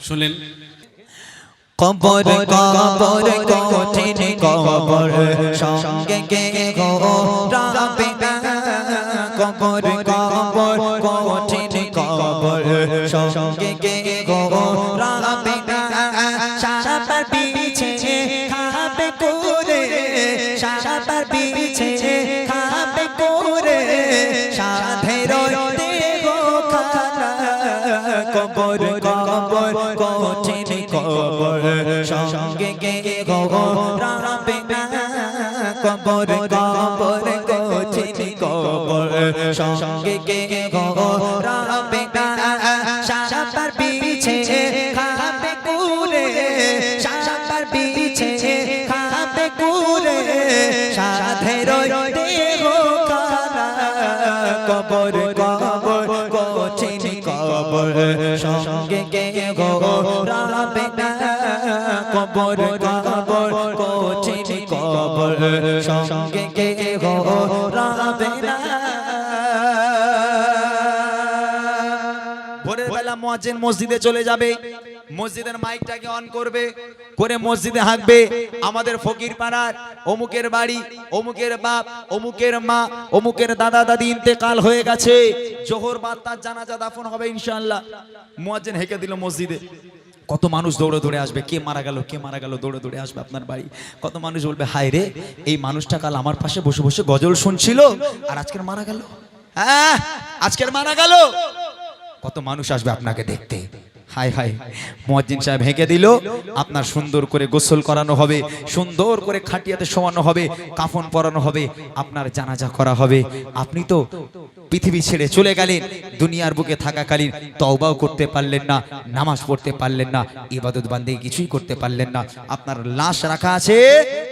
শুনলেন? কবর কবর কঠিন কবর সঙ্গে কে গো রাবে কবর কবর কঠিন কবর সঙ্গে কবর সঙ্গে গে গো রাবে কবর কবর কঠিন কবর সঙ্গে গে গো রাবে সারাবার পিছে খাবে কুরে সারাবার পিছে খাবে কুরে সাধের দেহ খানা কবর কবর কবর কবর, কঠিন কবর। সঙ্গে গে গো রাবে ভোরের বেলা মুয়াজ্জিন মসজিদে চলে যাবে। মসজিদের মাইকটাকে অন করবে, করে মসজিদে হাঁকবে আমাদের ফকির পাড়ার অমুকের বাড়ি, অমুকের বাপ, অমুকের মা, অমুকের দাদা, দাদি ইন্তেকাল হয়ে গেছে। জোহর বাদ তার জানাজা দাফন হবে ইনশাল্লাহ মুয়াজ্জিন হেঁকে দিল মসজিদে। কত মানুষ দৌড়ে দৌড়ে আসবে? কে মারা গেল? কে মারা গেল? দৌড়ে দৌড়ে আসবে আপনার বাড়ি। কত মানুষ বলবে, হায় রে, এই মানুষটা কাল আমার পাশে বসে বসে গজল শুনছিল আর আজকের মারা গেল? হ্যাঁ আজকের মারা গেল। কত মানুষ আসবে আপনাকে দেখতে? হাই হাই মুয়াজ্জিন সাহেব হেঁকে দিল। আপনার সুন্দর করে গোসল করানো হবে, সুন্দর করে খাটিয়াতে শোয়ানো হবে, কাফন পরানো হবে, আপনার জানাজা করা হবে। আপনি তো পৃথিবী ছেড়ে চলে গেলেন। দুনিয়ার বুকে থাকাকালীন তওবাও করতে পারলেন না, নামাজ পড়তে পারলেন না, ইবাদত বান্দে কিছুই করতে পারলেন না। আপনার লাশ রাখা আছে,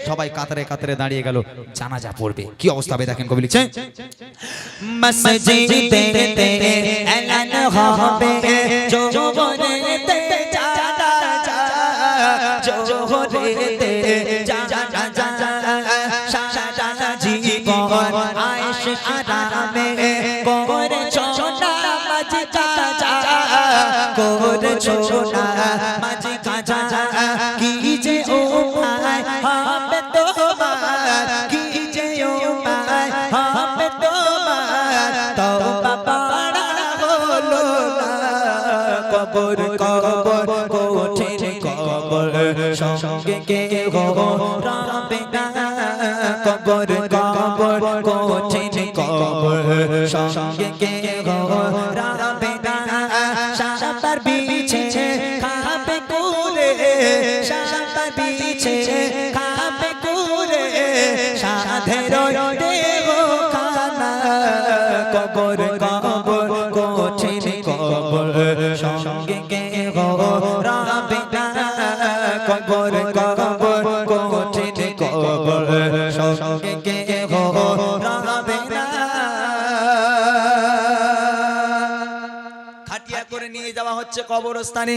সবাই কাতারে কাতারে দাঁড়িয়ে গেল, জানাজা পড়বে। কি অবস্থা হবে দেখেন কবি লিখছেন? মসজিদেতে মাঝে কাজা করে ছোনা মাঝে কাজা কি যে ও ভাই হবে তোমার কি যে ও ভাই হবে তোমার তওবা পাড়া হলো না কবর কবর কঠিন কবর সঙ্গে কে গো রাবে না কবর কবর কঠিন কবর সঙ্গে বিছে খাবে কুরে সাধের দেহ খানা কবর কবর, কঠিন কবর, সঙ্গে কে গো রাবে কবর কবর, কঠিন কবর, সঙ্গে কে খাটিয়া করে নিয়ে যাওয়া হচ্ছে কবরস্থানে।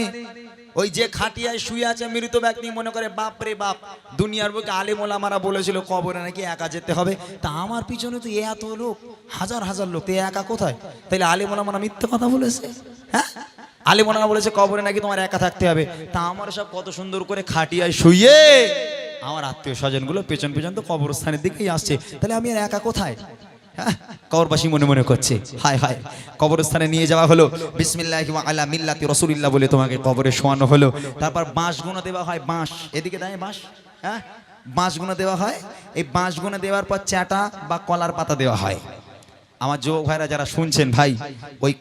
ওই যে খাটিয়ায় শুয়ে আছে মৃত ব্যক্তি মনে করে, বাপ রে বাপ, দুনিয়ার বুকে আলেম ওলামারা বলেছিল কবরে নাকি একা যেতে হবে। তা আমার পিছনে তো এত লোক, হাজার হাজার লোক, তো একা কোথায়? তাহলে আলেম ওলামারা মিথ্যে কথা বলেছে হ্যাঁ? আলেম ওলামা বলেছে কবরে নাকি তোমার একা থাকতে হবে। তা আমার সব কত সুন্দর করে খাটিয়ায় শুয়ে আমার আত্মীয় স্বজনগুলো পেছন পেছন তো কবরস্থানের দিকেই আসছে। তাহলে আমি আর একা কোথায়? হ্যাঁ, কবরবাসী মনে মনে করছে হায় হায় কবরস্থানে নিয়ে যাওয়া হলো। বিসমিল্লাহ আলা মিল্লাতি রসুলিল্লাহ বলে তোমাকে কবরে শোয়ানো হলো। তারপর বাঁশ গুঁড়ো দেওয়া হয় বাঁশ। এদিকে দেয় বাঁশ। হ্যাঁ? বাঁশ গুঁড়ো দেওয়া হয়। এই বাঁশ গুঁড়ো দেওয়ার পর চাটা বা কলার পাতা দেওয়া হয়। আমার যুবক ভাইরা যারা শুনছেন ভাই ওই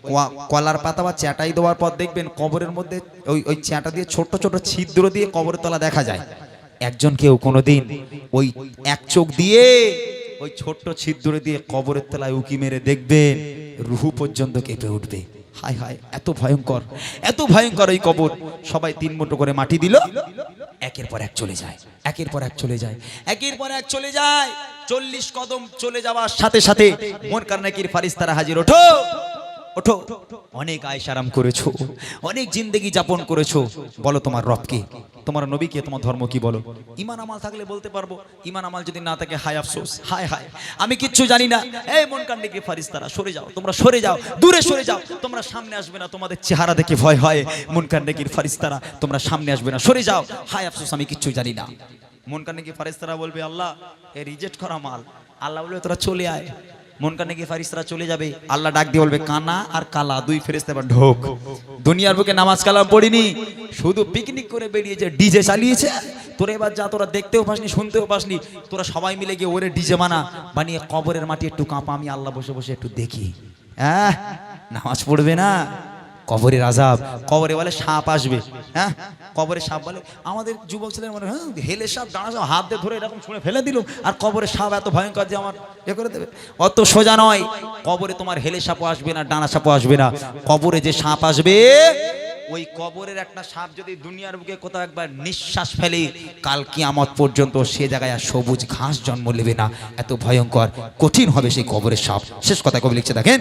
কলার পাতা বা চ্যাটাই দেওয়ার পর দেখবেন কবরের মধ্যে ওই ওই চ্যাটা দিয়ে ছোট ছোট ছিদ্র দিয়ে কবরের তলা দেখা যায়। একজন কেউ কোনোদিন ওই এক চোখ দিয়ে ওই ছোট্ট ছিদ্র দিয়ে কবরের তলায় উকি মেরে দেখবেন রুহু পর্যন্ত কেঁপে উঠবে। হায় হায়, এত ভয়ঙ্কর এত ভয়ঙ্কর ওই কবর। সবাই তিন মুঠো করে মাটি দিল। একের পর এক চলে যায়, একের পর এক চলে যায়, একের পর এক চলে যায়। চল্লিশ কদম চলে যাওয়ার সাথে সাথে মন কারনাকির ফারিস্তারা হাজির। ওঠো ওঠো। অনেক আয়সারাম করেছ, অনেক জিন্দেগি যাপন করেছ। বলো তোমার রব কে? তোমার নবী কে, তোমার ধর্ম কি বলো? ইমান আমাল থাকলে বলতে পারব ইমান আমাল যদি না থাকে, হায় আফসোস, হায় হায়। আমি কিচ্ছু জানি না। এই মন কান্ডে কি ফারিস্তারা সরে যাও, তোমরা সরে যাও, দূরে সরে যাও। তোমরা সামনে আসবে না, তোমাদের চেহারা দেখে ভয় হয়। মন কান্ডে কি ফারিস্তারা তোমরা সামনে আসবে না, সরে যাও। হায় আফসোস, আমি কিচ্ছু জানি না। মন কান্ডে কি ফারিস্তারা বলবে, আল্লাহ, এ রিজেক্ট করা মাল। আল্লাহ বলবে, তোরা চলে আয়। মন কানে গিয়ে ফারিস্তারা চলে যাবে, আল্লাহ ডাক দিয়ে বলবে, কানা আর কালা, দুই ফেরেস্তা ঢোক। দুনিয়ার বুকে নামাজ কালাম পড়িনি, শুধু পিকনিক করে বেরিয়েছে ডিজে চালিয়েছে। তোরা এবার যা, তোরা দেখতেও পাসনি, শুনতেও পাসনি। তোরা সবাই মিলে গিয়ে ওরে ডিজে মানা বানিয়ে কবরের মাটি একটু কাঁপা, আমি আল্লাহ বসে বসে একটু দেখি। হ্যাঁ নামাজ পড়বে না। কবরের আজাব কবরে বলে সাপ আসবে হ্যাঁ? কবরে সাপ বলে আমাদের যুবক ছেলের মনে হয়, হেলে সাপ ডানা সাপ হাত দিয়ে ধরে এরকম ছুঁড়ে ফেলে দিল আর কবরে সাপ এত ভয়ঙ্কর যে আমার এ করে দেবে। অত সোজা নয় কবরে তোমার হেলে সাপও আসবে না ডানা সাপও আসবে না। কবরে যে সাপ আসবে ওই কবরের একটা সাপ যদি দুনিয়ার বুকে কোথাও একবার নিঃশ্বাস ফেলে, কাল কিয়ামত পর্যন্ত সে জায়গায় আর সবুজ ঘাস জন্ম নেবে না। এত ভয়ঙ্কর, কঠিন হবে সেই কবরের সাপ। শেষ কথা কবি লিখছে, দেখেন।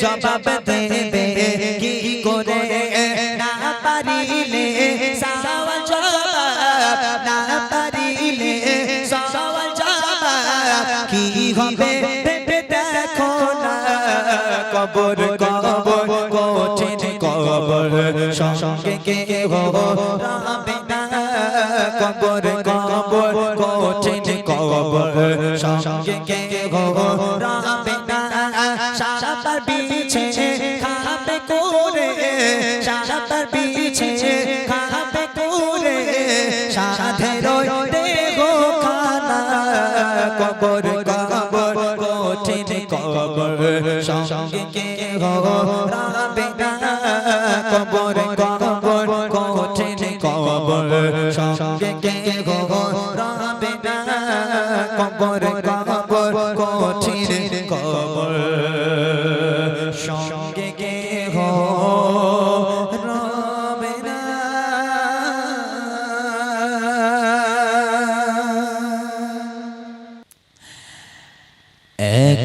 জবাব দেবে কি করে না পারিলে সওয়াল জবাব না পারিলে সওয়াল জবাব কি হবে ভেবে দেখো না কবর কবর কঠিন কবর সঙ্গে কে হবে না কবর কবর, কঠিন কবর। সঙ্গে কে হো না, কবর কবর, কঠিন কবর। সঙ্গে কে হো না, কবর কবর।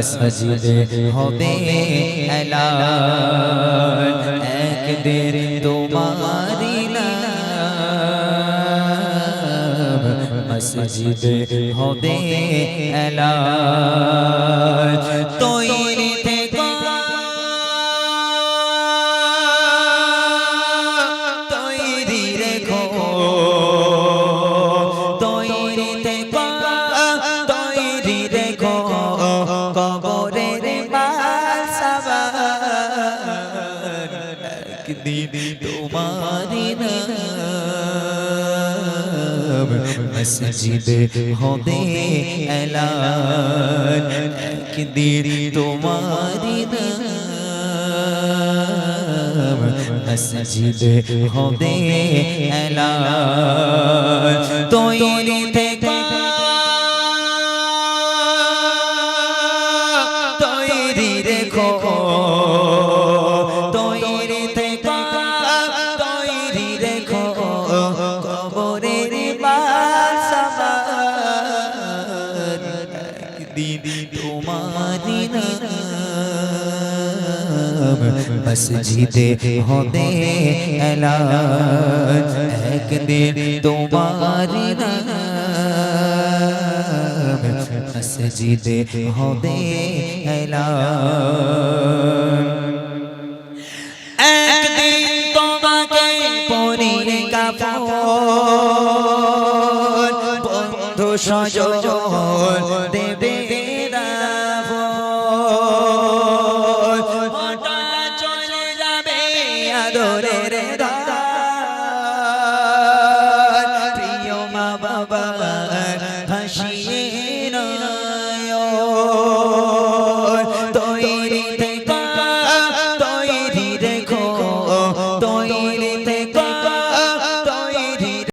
মসজিদে হবে এলা একদিন তোমারি মসজিদে হবে এলা একদিন তোমারি মসজিদে হবে এলান। একদিন তোমারি মসজিদে হবে এলান। একদিন তোমারি নাম। মসজিদে হবে এলান একদিন তোমারি নাম মসজিদে হবে এলান একদিন রাবণ। রে